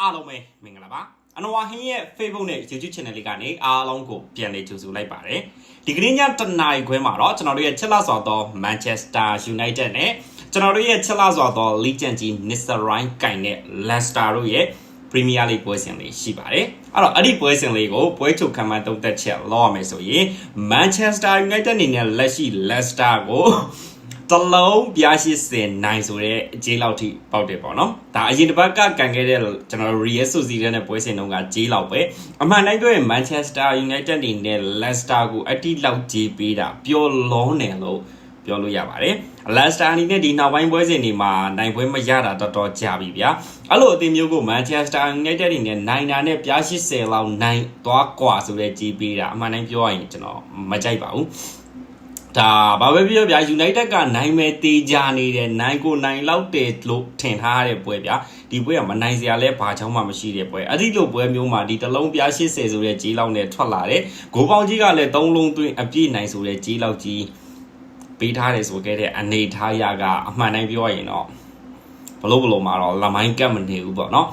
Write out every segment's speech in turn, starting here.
အားလုံးပဲမင်္ဂလာပါအနဝါဟင်းရဲ့ Facebook နဲ့ YouTube Channel လေးကနေအားလုံးကိုပြန်လည်ကြိုဆိုလိုက်ပါတယ်ဒီကနေ့ညတနာရီခွဲမှာတော့ကျွန်တော်တို့ရဲ့ချက်လာစွာသော Manchester United နဲ့ကျွန်တော်တို့ရဲ့ချက်လာစွာသော Legend ကြီး Mr. Ryan ကင်တဲ့ Leicester တို့ရဲ့ Premier League ပွဲစဉ်လေးရှိပါတယ်အဲ့တော့အဲ့ဒီပွဲစဉ်လေးကိုပွဲချုပ်ခံမှတုံးသက်ချက်လောက်ရမယ်ဆိုရင် Manchester United အနေနဲ့လက်ရှိ Leicester ကို တလုံးပြား80နိုင်ဆိုတဲ့ကြေးလောက်ထိပေါက်တယ်ပေါ့နော်ဒါအရင်တစ်ပတ်ကကန်ခဲ့တဲ့ကျွန်တော် Real Sociedad နဲ့ပွဲစဉ်တုန်းကကြေးလောက်ပဲအမှန်တိုင်းပြောရင် Manchester United နေနဲ့ Leicester ကိုအတိလောက်ကြေးပေးတာပျော်လုံးတယ်လို့ပြောလို့ရပါတယ်။ Leicester အနေနဲ့ဒီနောက်ပိုင်းပွဲစဉ်တွေမှာနိုင်ပွဲမရတာတော်တော်ကြာပြီဗျာ။အဲ့လိုအသင်းမျိုးကို Manchester United တွေနဲ့နိုင်တာနဲ့ပြား80လောက်နိုင်သွားกว่าဆိုတဲ့ကြေးပေးတာအမှန်တိုင်းပြောရရင်ကျွန်တော်မကြိုက်ပါဘူး။ ဒါဘာပဲပြောဗျာ United ကနိုင်မဲ့တေးကြနေတယ်နိုင်ကိုနိုင်လောက်တယ်လို့ထင်ထားရတဲ့ပွဲဗျာဒီပွဲကမနိုင်စရာလဲဘာချောင်းမှမရှိတဲ့ပွဲအဲ့ဒီလိုပွဲမျိုးမှာဒီတလုံးပြား80ဆိုတဲ့ကြီးလောက်နဲ့ထွက်လာတယ်ဂိုးပေါင်းကြီးကလည်း3လုံးသွင်းအပြည့်နိုင်ဆိုတဲ့ကြီးလောက်ကြီးပေးထားတယ်ဆိုခဲ့တဲ့အနေထားရကအမှန်တိုင်းပြောရရင်တော့ဘလို့ဘလို့မှာတော့လမိုင်းကတ်မနေဘူးပေါ့နော်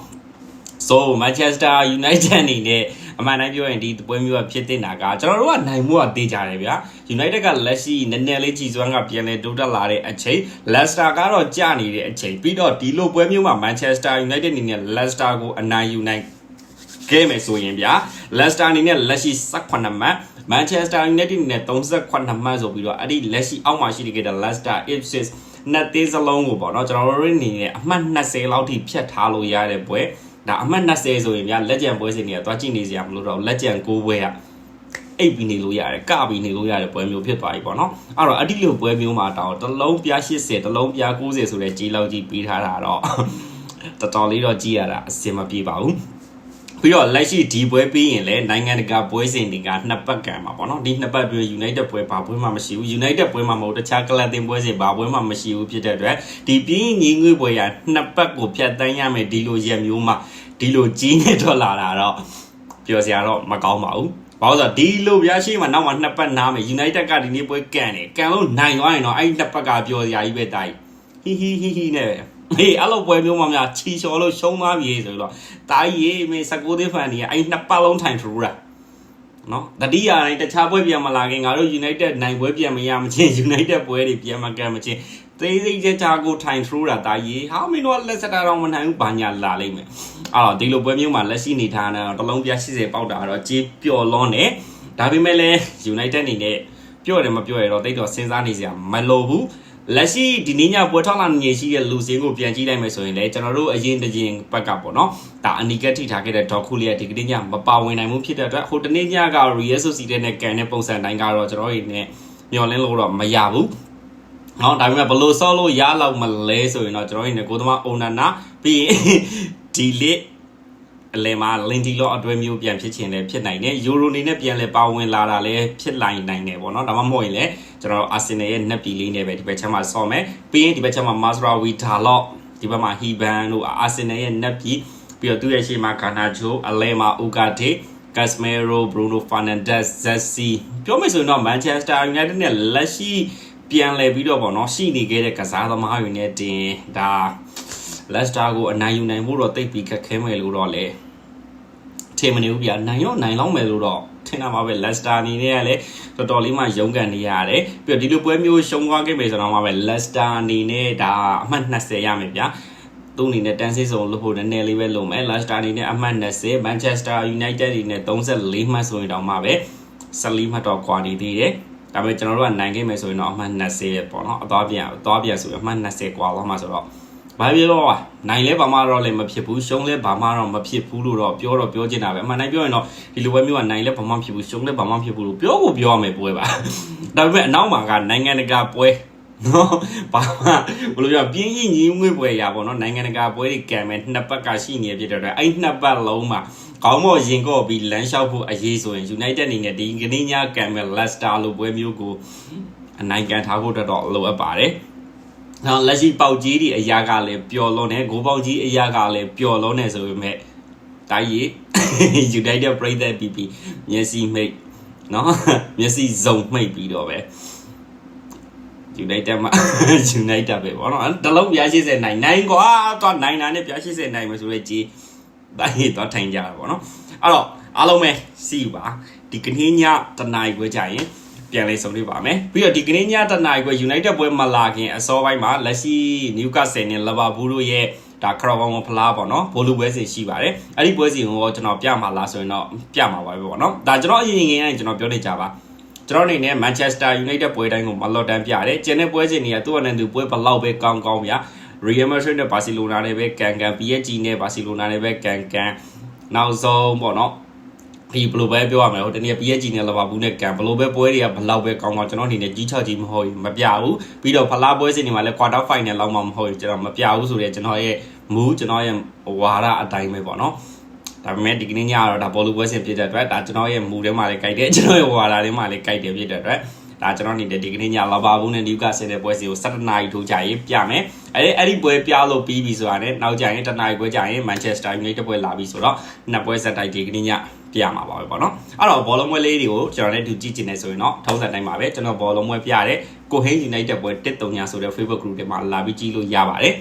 so Manchester United အနေနဲ့ အမှန်တိုင်းပြောရင်ဒီပွဲမျိုးကဖြစ်တင်တာကကျွန်တော်တို့ကနိုင်မှုကတေးကြတယ်ဗျာ United ကလက်ရှိနည်းနည်းလေးကြီးစွမ်းကပြန်လဲတိုးတက်လာတဲ့အချိန် Leicester ကတော့ကျနေတဲ့အချိန်ပြီးတော့ဒီလိုပွဲမျိုးမှာ Manchester United အနေနဲ့ Leicester ကိုအနိုင်ယူနိုင်ခဲ့မယ်ဆိုရင်ဗျာ Leicester အနေနဲ့လက်ရှိ18မှတ် Manchester United အနေနဲ့38မှတ်ဆိုပြီးတော့အဲ့ဒီလက်ရှိအောက်မှာရှိနေတဲ့ Leicester Ipswich နှစ်သေးစလုံးကိုပေါ့နော်ကျွန်တော်တို့အနေနဲ့အမှတ်20လောက်ထိဖြတ်ထားလို့ရတဲ့ပွဲ ဒါအမှတ်20ဆိုရင်ဗျာလက်ကျန်ပွဲစဉ်တွေကသွားကြည့်နေစရာမလိုတော့လက်ကျန်9ပွဲကအိပ်ပြီးနေလို့ရတယ်ကပြီးနေလို့ရတဲ့ပွဲမျိုးဖြစ်သွားပြီပေါ့နော်အဲ့တော့အတိလိုပွဲမျိုးမှာတောင်တစ်လုံးပြား80တစ်လုံးပြား90ဆိုတဲ့ကြီးလောက်ကြီးပြီးထားတာတော့တော်တော်လေးတော့ကြည့်ရတာအဆင်မပြေပါဘူးပြီးတော့လက်ရှိဒီပွဲပြီးရင်လည်းနိုင်ငံတကာပွဲစဉ်တွေကနှစ်ပတ်ကန်မှာပေါ့နော်ဒီနှစ်ပတ်အတွင်း United ပွဲဘာပွဲမှမရှိဘူး United ပွဲမှာမဟုတ်တခြားကလပ်တင်ပွဲစဉ်ဘာပွဲမှမရှိဘူးဖြစ်တဲ့အတွက်ဒီပြီးရင်ညီငွေပွဲရနှစ်ပတ်ကိုဖြတ်တန်းရမယ်ဒီလိုရက်မျိုးမှာ ဒီလိုကြီးနေတော့လာတာတော့ပြောစရာတော့မကောင်းပါဘူးဘာလို့ဆိုတော့ဒီလိုပြရှိမှနောက်မှနှစ်ပတ်နားမယ် United ကဒီနေ့ပွဲကန်တယ်ကန်လို့နိုင်သွားရင်တော့အဲ့ဒီနှစ်ပတ်ကပြောစရာကြီးပဲတာကြီးဟီဟီဟီဟီနဲ့ဟေးအဲ့လိုပွဲမျိုးမှများချီချော်လို့ရှုံးသွားပြီဆိုတော့တာကြီးရေးမင်း19သိန်းဖန်ကြီးအဲ့နှစ်ပတ်လုံးထိုင်ထူတာနော်တတိယတိုင်းတခြားပွဲပြန်မလာခင်ငါတို့ United နိုင်ပွဲပြန်မရမချင်း United ပွဲတွေပြန်မကန်မချင်း သေးသေးချာချာကိုထိုင်ထူတာတာကြီးဟာမင်းတို့လက်စတာတော့မနိုင်ဘူးဘာညာလာလိမ့်မယ်အဲ့တော့ဒီလိုပွဲမျိုးမှာလက်ရှိနေထားတာတော့တလုံးပြ80ပေါက်တာတော့ကြေးပျော်လွန်းတယ်ဒါပေမဲ့လည်း United အနေနဲ့ပြောတယ်မပြောရတော့တိတ်တော့စဉ်းစားနေစရာမလိုဘူးလက်ရှိဒီနေ့ညပွဲထောက်လာနေရှိတဲ့လူစင်းကိုပြန်ကြည့်လိုက်မယ်ဆိုရင်လည်းကျွန်တော်တို့အရင်တရင်ဘက်ကပေါ့နော်ဒါအနီကက်ထိထားခဲ့တဲ့ဒေါ်ခုလေးကဒီကနေ့ညမပါဝင်နိုင်မှုဖြစ်တဲ့အတွက်ဟိုတနေ့ညက Real Sociedad နဲ့ကန်တဲ့ပုံစံတိုင်းကတော့ကျွန်တော်တို့နေမျောလင်းလို့တော့မရဘူး နော်ဒါပေမဲ့ဘလို့ဆော့လို့ရလောက်မလဲဆိုရင်တော့ကျွန်တော်တို့နေကိုသမားအိုနာနာပြီးရင်ဒီလစ်အလဲမှာလင်တီလော့အတွဲမျိုးပြန်ဖြစ်ချင်လည်းဖြစ်နိုင်တယ်ယူရိုနေနဲ့ပြန်လဲပါဝင်လာတာလည်းဖြစ်နိုင်နိုင်တယ်ပေါ့နော်ဒါမှမဟုတ်ရင်လည်းကျွန်တော်အာဆင်နယ်ရဲ့နှက်ပီလေးနဲ့ပဲဒီဘက်ချက်မှာဆော့မယ်ပြီးရင်ဒီဘက်ချက်မှာမာစရာဝီဒါလော့ဒီဘက်မှာဟီဘန်တို့အာဆင်နယ်ရဲ့နှက်ပီပြီးတော့သူ့ရဲ့ရှေ့မှာဂါနာချိုအလဲမှာအူဂါတေ Casemiro Bruno Fernandes Zessi ပြောမယ်ဆိုရင်တော့ Manchester United နဲ့လက်ရှိ ပြန်လဲပြီးတော့ပေါ့နော်ရှိနေခဲ့တဲ့ကစားသမားတွေနဲ့တင်ဒါလက်စတာကိုအနိုင်ယူနိုင်ဖို့တော့တိတ်ပြီးခက်ခဲမယ်လို့တော့လေထင်မနေဘူးဗျာနိုင်ရောနိုင်လောက်မယ်လို့တော့ထင်တာပါပဲလက်စတာအနေနဲ့ကလည်းတော်တော်လေးမှရုန်းကန်နေရတယ်ပြီးတော့ဒီလိုပွဲမျိုးရှုံးသွားခဲ့ပြီဆိုတော့မှပဲလက်စတာအနေနဲ့ဒါအမှတ်20ရမယ်ဗျာသူ့အနေနဲ့တန်းစစ်စုံလို့ဖို့နည်းနည်းလေးပဲလုံမယ်လက်စတာအနေနဲ့အမှတ်20 Manchester United အနေနဲ့34မှတ်ဆိုရင်တော့မှပဲ14မှတ်တော့ကွာနေသေးတယ် ဒါပေမဲ့ကျွန်တော်တို့ကနိုင်ခဲ့မယ်ဆိုရင်တော့အမှတ်20ပဲပေါ့နော်အသွားပြန်အသွားပြန်ဆိုရင်အမှတ်20ကွာသွားမှာဆိုတော့ဘာဖြစ်လို့နိုင်လဲဘာမှတော့လည်းမဖြစ်ဘူးရှုံးလဲဘာမှတော့မဖြစ်ဘူးလို့တော့ပြောတော့ပြောချင်တာပဲအမှန်တိုင်းပြောရင်တော့ဒီလိုပဲမျိုးကနိုင်လဲဘာမှမဖြစ်ဘူးရှုံးလဲဘာမှမဖြစ်ဘူးလို့ပြောကိုပြောရမယ်ပွဲပါဒါပေမဲ့အနောက်မှာကနိုင်ငံတကာပွဲ နော်ဘာမှဘယ်လိုပြောပြင်းရင်ညီငွေပွဲရပါတော့နိုင်ငံတကာပွဲတွေကံမဲ့နှစ်ပတ်ကရှိနေပြတဲ့အတွက်အဲ့နှစ်ပတ်လုံးမှာကောင်းမော်ရင်ကော့ပြီးလမ်းလျှောက်ဖို့အရေးဆိုရင် United အနေနဲ့ဒီကနေ့ညကံမဲ့ Leicester လိုပွဲမျိုးကိုအနိုင်ကန်ထားဖို့တော့လိုအပ်ပါတယ်။နောက်လက်ရှိပေါက်ကြီးဒီအရာကလည်းပျော်လွန်တယ်ဂိုးပေါက်ကြီးအရာကလည်းပျော်လွန်တယ်ဆိုပေမဲ့တာကြီး United ပြိသက်ပြီးပြီးမျက်စိမိတ်နော်မျက်စိစုံမိတ်ပြီးတော့ပဲ United မှာ United ပဲဗောနော်တလုံးပြ80နိုင်နိုင်ကွာတော့နိုင်တာနဲ့ပြ80နိုင်မယ်ဆိုရဲကြီးဒါရေးတော့ထိုင်ကြတာပေါ့နော်အဲ့တော့အားလုံးပဲစီပါဒီကနေ့ညတနားရီခွဲကြရင်ပြန်လေးဆုံးတွေ့ပါမယ်ပြီးတော့ဒီကနေ့ညတနားရီခွဲ United ပွဲမလာခင်အစောပိုင်းမှာလက်ရှိ Newcastle နဲ့ Liverpool တို့ရဲ့ဒါခရောဘောင်ဖလားပေါ့နော်ဘိုလူပွဲစီရှိပါတယ်အဲ့ဒီပွဲစီကိုကျွန်တော်ပြမှာလားဆိုရင်တော့ပြမှာပါပဲပေါ့နော်ဒါကျွန်တော်အရင်ငယ်ရင်ကျွန်တော်ပြောနေကြပါ ကျွန်တော်အနေနဲ့ Manchester United ပွဲတိုင်းကိုမလော့တန်ပြတယ်ကျန်တဲ့ပွဲစဉ်တွေကသူ့အနေနဲ့သူပွဲဘလောက်ပဲကောင်းကောင်းဗျာ Real Madrid နဲ့ Barcelona နဲ့ပဲကန်ကန် PSG နဲ့ Barcelona နဲ့ပဲကန်ကန်နောက်ဆုံးပေါ့နော်ဒီဘယ်လိုပဲပြောရမလဲဟိုတနေ့ PSG နဲ့ Liverpool နဲ့ကန်ဘယ်လိုပဲပွဲတွေကဘလောက်ပဲကောင်းကောင်းကျွန်တော်အနေနဲ့ကြီးချော့ကြီးမဟုတ်ဘူးမပြဘူးပြီးတော့ဖလားပွဲစဉ်တွေမှာလည်း quarter final လောက်မှမဟုတ်ဘူးကျွန်တော်မပြဘူးဆိုတော့ကျွန်တော်ရဲ့မူကျွန်တော်ရဲ့ဝါဒအတိုင်းပဲပေါ့နော် ဒါပေမဲ့ဒီကနေ့ညကတော့ဒါဘောလုံးပွဲစဉ်ဖြစ်တဲ့အတွက်ဒါကျွန်တော်ရဲ့မူထဲမှာလည်းကြိုက်တယ်ကျွန်တော်ရဲ့ဝါဒထဲမှာလည်းကြိုက်တယ်ဖြစ်တဲ့အတွက်ဒါကျွန်တော်နေတဲ့ဒီကနေ့ညလာပါဘူးနဲ့ဒီကဆင်တဲ့ပွဲစီကို7နာရီထိုးကြရေးပြမယ်အဲ့ဒီအဲ့ဒီပွဲပြလို့ပြီးပြီဆိုတာနဲ့နောက်ကြရင်တနာရီပွဲကြရင် Manchester United ပွဲလာပြီဆိုတော့နှစ်ပွဲဆက်တိုက်ဒီကနေ့ညပြမှာပါပဲပေါ့နော်အဲ့တော့ဘောလုံးပွဲလေးတွေကိုကျွန်တော်လည်းဒီကြည့်ကျင်နေဆိုရင်တော့ထုံးစံတိုင်းပါပဲကျွန်တော်ဘောလုံးပွဲပြတဲ့ကိုဟင်း United ပွဲ1-3ညာဆိုတဲ့ Facebook group တွေမှာလာပြီးကြည့်လို့ရပါတယ်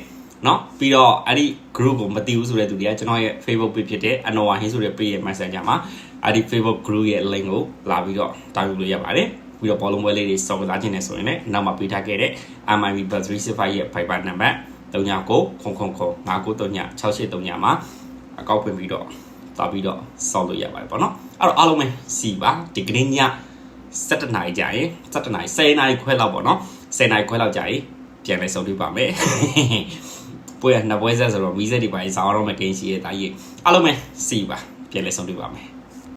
နော်ပြီးတော့အဲ့ဒီ group ကိုမသိဘူးဆိုတဲ့သူတွေကကျွန်တော်ရဲ့ Facebook page ဖြစ်တဲ့ Anoa Hin ဆိုတဲ့ page ရဲ့ Messenger မှာအဲ့ဒီ Facebook group ရဲ့ link ကိုလာပြီးတော့တာယူလို့ရပါတယ်ပြီးတော့ဘောလုံးပွဲလေးတွေစောင့်စားခြင်းနဲ့ဆိုရင်လည်းနောက်မှာပေးထားခဲ့တဲ့ MIB Bus 365ရဲ့ Viber နံပါတ်39ခုခုံခုံခုံ5939 683ညမှာအကောက်ဖွင့်ပြီးတော့တာပြီးတော့စောင့်လို့ရပါတယ်ပေါ့နော်အဲ့တော့အားလုံးပဲစီပါဒီကနေ့ည7နာရီကြာရင်7နာရီ10နာရီခွဲလောက်ပေါ့နော်10နာရီခွဲလောက်ကြာရင်ပြန်လဲဆုံးပြပါမယ် ပွဲကနှစ်ပွဲဆက်ဆိုတော့မီးစက်တွေပါစောင်းတော့မကင်းရှိရဲ့တာကြီးအားလုံးပဲစီပါပြန်လဲဆုံးပြပါမယ်